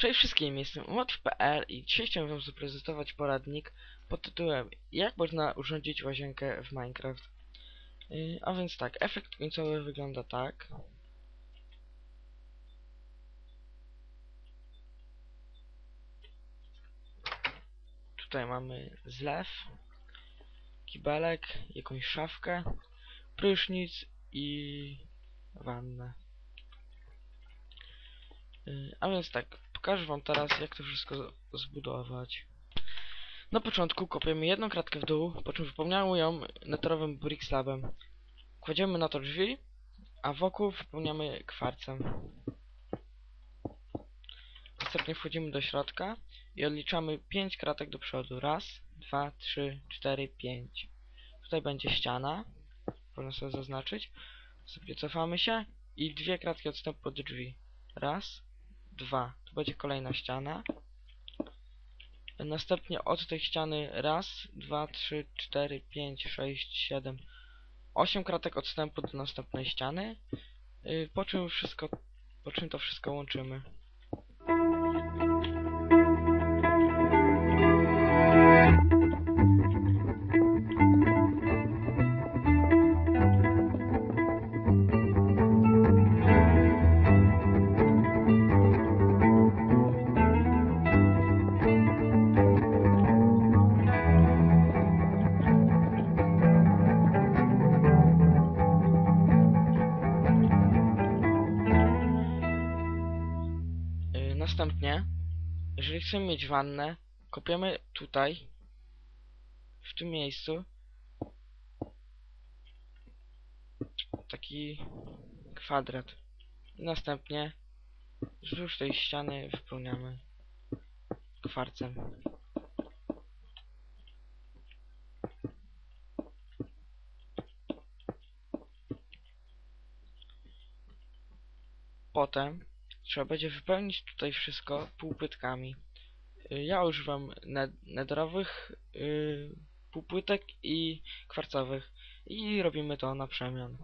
Cześć wszystkim, jestem Łatw.pl i dzisiaj chciałem wam zaprezentować poradnik pod tytułem Jak można urządzić łazienkę w Minecraft. Yy, a więc tak, efekt końcowy wygląda tak. Tutaj mamy zlew, kibelek, jakąś szafkę, prysznic i wannę. Yy, A więc tak, pokażę wam teraz jak to wszystko zbudować. Na początku kopiemy jedną kratkę w dół, po czym wypełniamy ją neterowym brick slabem. Kładziemy na to drzwi, a wokół wypełniamy kwarcem. Następnie wchodzimy do środka i odliczamy 5 kratek do przodu. Raz, dwa, trzy, cztery, pięć. Tutaj będzie ściana. Można sobie zaznaczyć. Sobie cofamy się i dwie kratki odstępu od drzwi. Raz, dwa. Tu będzie kolejna ściana. Następnie od tej ściany raz, dwa, trzy, cztery, pięć, sześć, siedem, osiem kratek odstępu do następnej ściany. Yy, Po czym wszystko, po czym to wszystko łączymy. Następnie, jeżeli chcemy mieć wannę, kopiemy tutaj, w tym miejscu, taki kwadrat. Następnie wzdłuż tej ściany wypełniamy kwarcem. Potem trzeba będzie wypełnić tutaj wszystko półpłytkami. Y, Ja używam ned nederowych yy, półpłytek i kwarcowych i robimy to na przemian.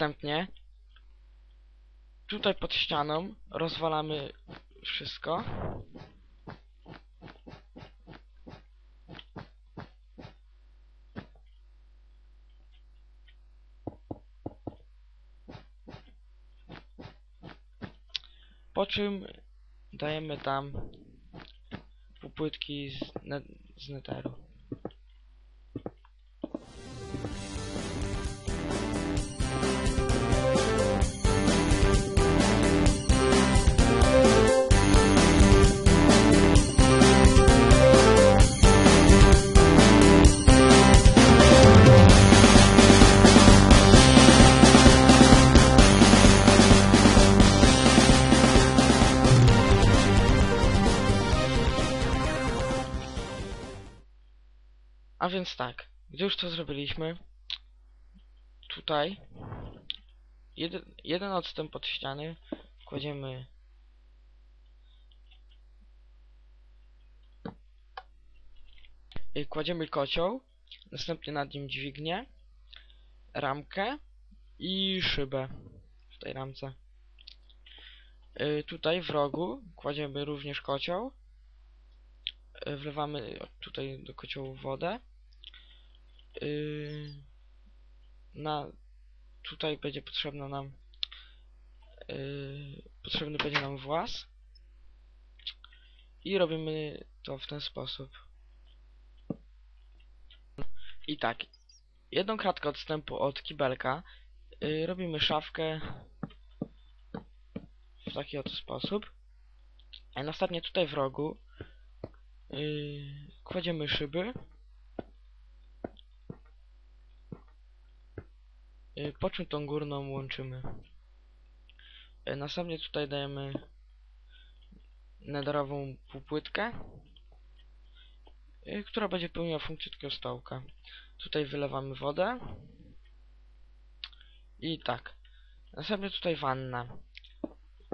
Następnie tutaj pod ścianą rozwalamy wszystko. Po czym dajemy tam półpłytki z, ne z. więc tak, gdy już to zrobiliśmy, tutaj. Jeden, jeden odstęp od ściany. Kładziemy. Kładziemy kocioł, następnie nad nim dźwignię, ramkę. I szybę w tej ramce. Y, Tutaj w rogu kładziemy również kocioł, y, wlewamy tutaj do kociołu wodę. Yy, na tutaj będzie potrzebna nam yy, potrzebny będzie nam włas. I robimy to w ten sposób. I tak jedną kratkę odstępu od kibelka yy, robimy szafkę w taki oto sposób. A następnie tutaj w rogu kładziemy szyby po czym tą górną łączymy. Y, następnie tutaj dajemy netherową półpłytkę, y, która będzie pełniła funkcję takiego stołka. Tutaj wylewamy wodę. I tak. Następnie tutaj wanna.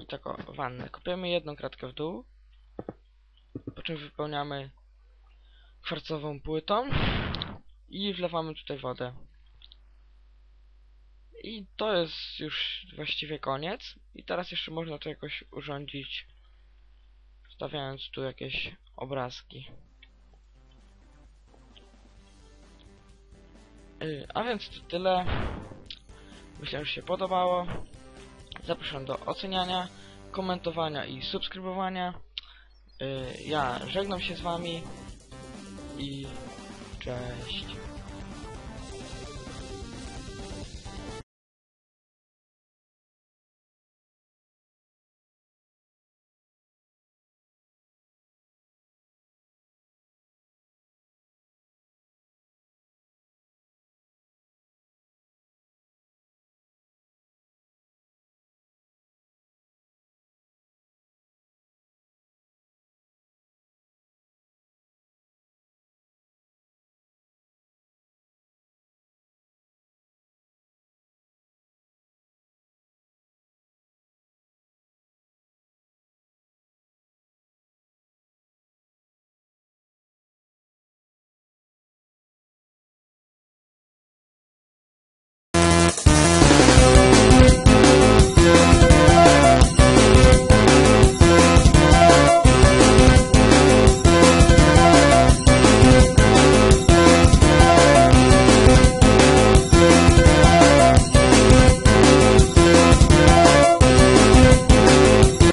I tak o, wannę. Kopiemy jedną kratkę w dół. Po czym wypełniamy kwarcową płytą. I wlewamy tutaj wodę. I to jest już właściwie koniec. I teraz jeszcze można to jakoś urządzić. Stawiając tu jakieś obrazki. Y, A więc to tyle. Myślę, że się podobało. Zapraszam do oceniania, komentowania i subskrybowania. Y, Ja żegnam się z wami i cześć.